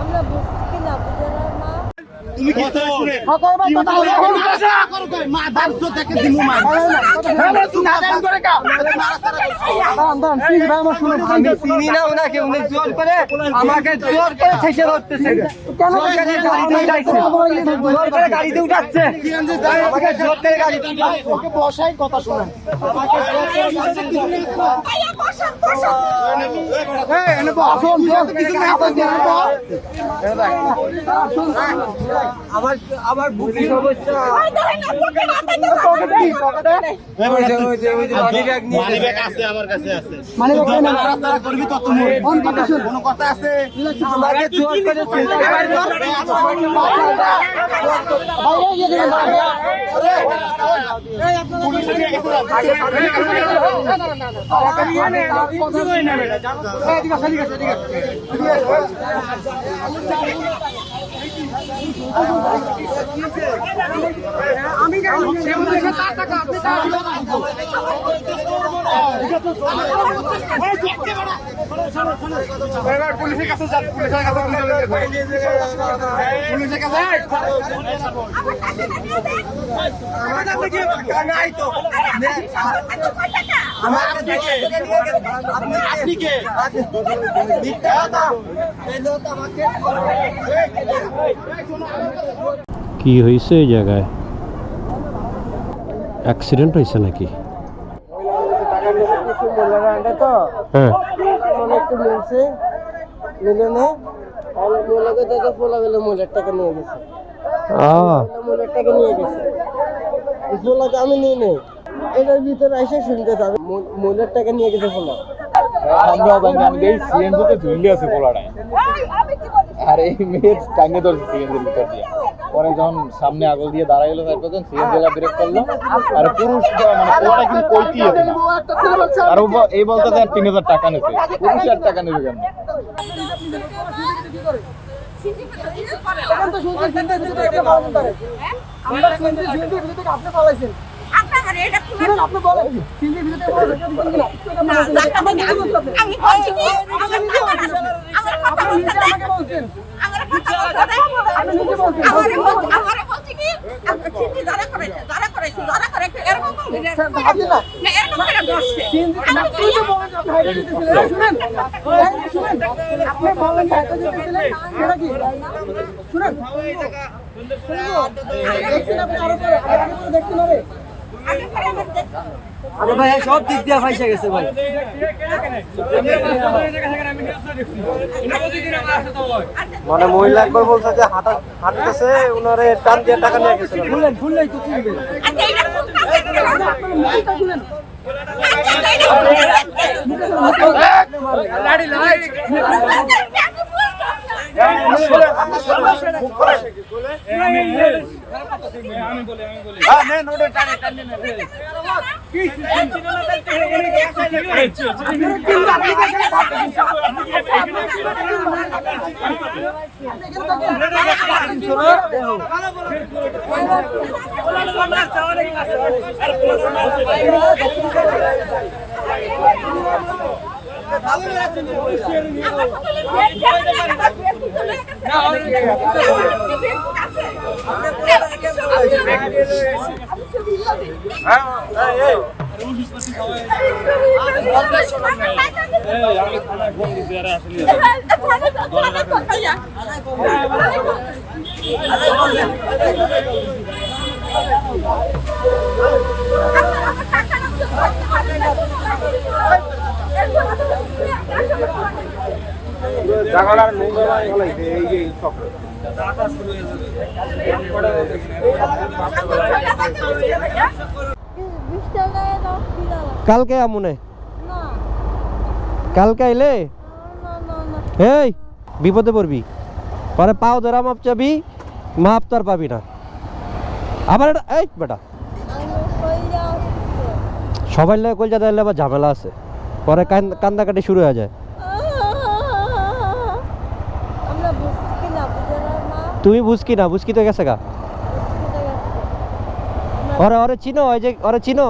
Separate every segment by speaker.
Speaker 1: আমরা বুঝছি না বুঝলাম না
Speaker 2: তুমি কি
Speaker 3: চিনি না ওনাকে উনি জোর করে আমাকে জোর করে ঠেসে ধরতেছে জোর করে গাড়িতে উঠাইছে জোর করে গাড়িতে উঠাচ্ছে আমাকে জোর করে গাড়িতে উঠাচ্ছে
Speaker 2: বসাই কথা শুনেন
Speaker 1: ভাইয়া বসো বসো
Speaker 3: আমার আমার বুকি সমস্যা মানি
Speaker 2: আছে আমার কাছে আছে
Speaker 3: করে
Speaker 2: এবার পুলিশের কাছে যান পুলিশের কাছে পুলিশের কাছে
Speaker 1: আমার
Speaker 3: কাছে নাই তো
Speaker 1: এত কয় টাকা
Speaker 3: আমার কাছে নিয়ে গেছে আপনি
Speaker 2: আপনি কে
Speaker 3: মিথ্যা কথা এই লোক আমাকে
Speaker 4: কি হয়েছে এই জায়গায় অ্যাক্সিডেন্ট হয়েছে নাকি
Speaker 3: তো
Speaker 4: হ্যাঁ
Speaker 3: একটু মিলছে মিলনে মোলাকে দেখে পোলা গেলে মোলের টাকা নিয়ে গেছে
Speaker 4: আহ
Speaker 3: মোলের টাকা নিয়ে গেছে এই পোলাকে আমি নিয়ে নেই এটার ভিতরে এসে শুনতে যাবে। মোলের টাকা নিয়ে গেছে পোলা।
Speaker 5: আমরা জানি আমি সিএনজি তে আছে আর এই মেয়ে টাঙ্গে ধরছে সিএনজির ভিতর দিয়ে। পরে যখন সামনে আগল দিয়ে দাঁড়াইলো তারপর সিএনজি ব্রেক করল আর পুরুষটা মানে পোলাটা কিন্তু কইতি আর এই বলতে আর তিন হাজার টাকা নেছে পুরুষ আর টাকা নেবে কেন
Speaker 1: হ্যাঁ?
Speaker 3: আমরা আপনি পালাইছেন।
Speaker 1: মানে
Speaker 3: আপনি বলেন। শুনছি ভিতর থেকে পালাইছেন
Speaker 1: না, জানতাম না, আমি- আমি বলছি কি? আমার কথা
Speaker 3: আপনি
Speaker 1: বলছেন।
Speaker 3: আমাকে বলছেন।
Speaker 1: আমার কথা বলছেন।
Speaker 3: আপনি নিজে
Speaker 1: বলছি আমারে বলছি কি? আপনি ধরা করেছে ধরা করেছে ধরা করে এরকম
Speaker 3: ভাবি না।
Speaker 1: এরকম করে বসছে।
Speaker 3: আপনি যে বলেন আপনি হাইটা দিতেছিলেন শুনেন। শুনেন। আপনি বলেন হাইটা দিতেছিলেন সেটা কি? শুনেন। আপনি আরও পরে আরও পরে দেখছেন হবে আরে ভাই সব দিক দিয়ে ফাইসা গেছে ভাই। মানে মহিলা একবার বলছে যে হাঁটা হাঁটতেছে উনারে টান দিয়ে টাকা নিয়ে গেছে। খুললেন খুললেই তো চিনবে
Speaker 1: আচ্ছা কাছে
Speaker 3: খুলেন
Speaker 1: আচ্ছা
Speaker 3: লাড়ি লাই
Speaker 2: জায়গাটার নোংরা ফলাইছে এই যে এই সব
Speaker 1: বিশ টাকায় দশ দিলাম
Speaker 4: কালকে আমনে? কালকে আইলে?
Speaker 1: না না না।
Speaker 4: এই বিপদে পড়বি। পরে পাও ধরা মাপ চাবি মাপ তো আর পাবি না। আবার এটা এই বেটা। সবাই লাগে কলজা দিলে আবার ঝামেলা আছে। পরে কান- কান্দাকাটি শুরু হয়ে যায়
Speaker 1: আমরা বুঝছি না বুঝলাম না
Speaker 4: তুমি বুঝকি না, বুঝকি তো গেছে গা। ওরে ওরে চিনো, ওই যে, ওরে চিনো।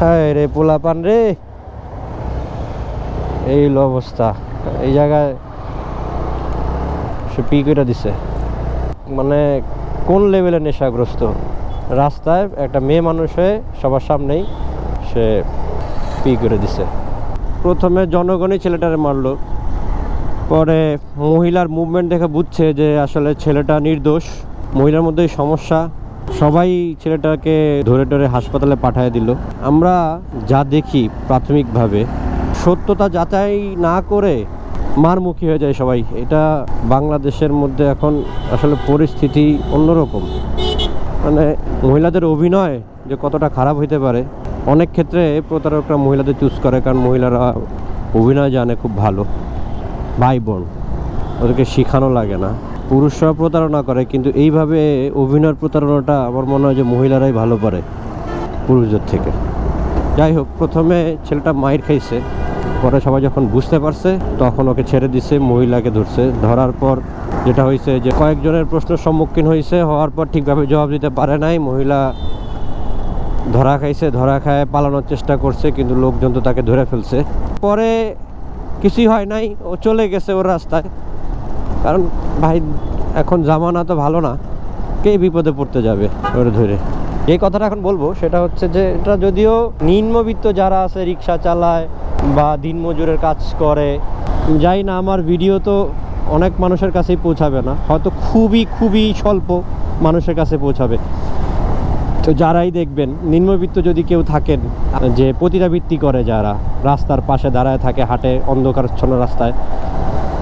Speaker 4: হায় রে পোলা পান রে। এই অবস্থা। এই জায়গায় সে পি করে দিছে। মানে কোন লেভেলের নেশাগ্রস্ত? রাস্তায় একটা মেয়ে মানুষ হয়ে সবার সামনেই সে পি করে দিছে। প্রথমে জনগণই ছেলেটারে মারলো। পরে মহিলার মুভমেন্ট দেখে বুঝছে যে আসলে ছেলেটা নির্দোষ, মহিলার মধ্যেই সমস্যা। সবাই ছেলেটাকে ধরে ধরে হাসপাতালে পাঠিয়ে দিল। আমরা যা দেখি প্রাথমিকভাবে, সত্যতা যাচাই না করে মারমুখী হয়ে যায় সবাই। এটা বাংলাদেশের মধ্যে এখন আসলে পরিস্থিতি অন্যরকম। মানে মহিলাদের অভিনয় যে কতটা খারাপ হইতে পারে অনেক ক্ষেত্রে প্রতারকরা মহিলাদের চুজ করে কারণ মহিলারা অভিনয় জানে খুব ভালো, ভাই বোন, ওদেরকে শেখানো লাগে না। পুরুষরা প্রতারণা করে, কিন্তু এইভাবে অভিনয়ের প্রতারণাটা আমার মনে হয় যে মহিলারাই ভালো পারে পুরুষদের থেকে। যাই হোক, প্রথমে ছেলেটা মায়ের খাইছে, পরে সবাই যখন বুঝতে পারছে, তখন ওকে ছেড়ে দিছে, মহিলাকে ধরছে। ধরার পর যেটা হয়েছে যে কয়েকজনের প্রশ্নের সম্মুখীন হয়েছে হওয়ার পর ঠিকভাবে জবাব দিতে পারে নাই, মহিলা ধরা খাইছে, ধরা খায়, পালানোর চেষ্টা করছে, কিন্তু লোকজন তো তাকে ধরে ফেলছে। পরে কিছুই হয় নাই, ও চলে গেছে ওর রাস্তায়। কারণ ভাই, এখন জামানা তো ভালো না, কে বিপদে পড়তে যাবে ওরে ধরে? যে কথাটা এখন বলব, সেটা হচ্ছে যে, এটা যদিও নিম্নবিত্ত যারা আছে, রিক্সা চালায় বা দিনমজুরের কাজ করে, যাই না, আমার ভিডিও তো অনেক মানুষের কাছেই পৌঁছাবে না। হয়তো খুবই খুবই স্বল্প মানুষের কাছে পৌঁছাবে। তো যারাই দেখবেন, নিম্নবিত্ত যদি কেউ থাকেন, যে পতিতাবৃত্তি করে যারা, রাস্তার পাশে দাঁড়ায় থাকে, হাটে অন্ধকারচ্ছন্ন রাস্তায়,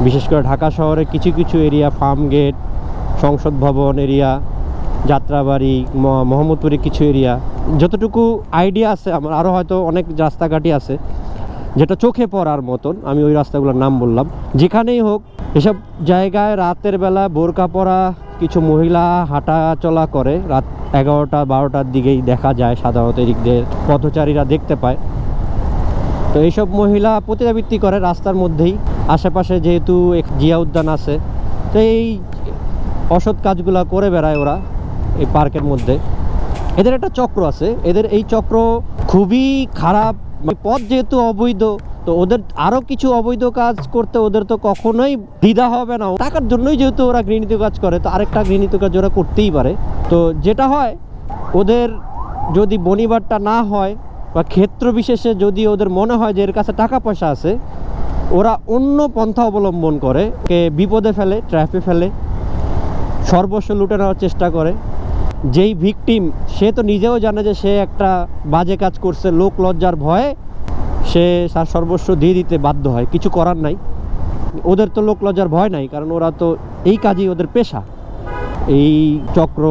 Speaker 4: বিশেষ করে ঢাকা শহরে কিছু কিছু এরিয়া, ফার্ম গেট, সংসদ ভবন এরিয়া, যাত্রাবাড়ি, ম- মোহাম্মদপুরের কিছু এরিয়া, যতটুকু আইডিয়া আছে, আমার আরও হয়তো অনেক রাস্তাঘাটই আছে, যেটা চোখে পড়ার মতন, আমি ওই রাস্তাগুলোর নাম বললাম। যেখানেই হোক, এসব জায়গায় রাতের বেলা বোরকা পরা কিছু মহিলা হাঁটা চলা করে। রাত এগারোটা, বারোটার দিকেই দেখা যায় সাধারণত এদিক দিয়ে পথচারীরা দেখতে পায়। তো এইসব মহিলা প্রতিরাবৃত্তি করে রাস্তার মধ্যেই। আশেপাশে যেহেতু জিয়া উদ্যান আছে, তো এই অসৎ কাজগুলো করে বেড়ায় ওরা এই পার্কের মধ্যে। এদের একটা চক্র আছে। এদের এই চক্র খুবই খারাপ। মানে পথ যেহেতু অবৈধ তো ওদের আরও কিছু অবৈধ কাজ করতে ওদের তো কখনোই দ্বিধা হবে না। টাকার জন্যই যেহেতু ওরা ঘৃণিত কাজ করে, তো আরেকটা ঘৃণিত কাজ ওরা করতেই পারে। তো যেটা হয়, ওদের যদি বনিবারটা না হয় বা ক্ষেত্র বিশেষে যদি ওদের মনে হয় যে এর কাছে টাকা পয়সা আছে, ওরা অন্য পন্থা অবলম্বন করে, কে বিপদে ফেলে ট্র্যাফে ফেলে, সর্বস্ব লুটে নেওয়ার চেষ্টা করে। যেই ভিকটিম, সে তো নিজেও জানে যে সে একটা বাজে কাজ করছে, লোক লজ্জার ভয়ে। সে তার সর্বস্ব দিয়ে দিতে বাধ্য হয়। কিছু করার নাই। ওদের তো লোক লজ্জার ভয় নাই, কারণ ওরা তো এই কাজই ওদের পেশা। এই চক্র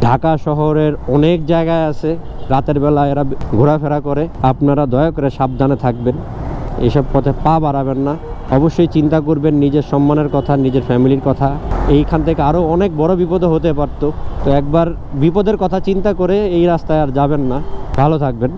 Speaker 4: ঢাকা শহরের অনেক জায়গায় আছে। রাতের বেলা এরা ঘোরাফেরা করে। আপনারা দয়া করে সাবধানে থাকবেন। এইসব পথে পা বাড়াবেন না। অবশ্যই চিন্তা করবেন নিজের সম্মানের কথা, নিজের ফ্যামিলির কথা। এইখান থেকে আরও অনেক বড় বিপদও হতে পারতো। তো একবার বিপদের কথা চিন্তা করে এই রাস্তায় আর যাবেন না। ভালো থাকবেন।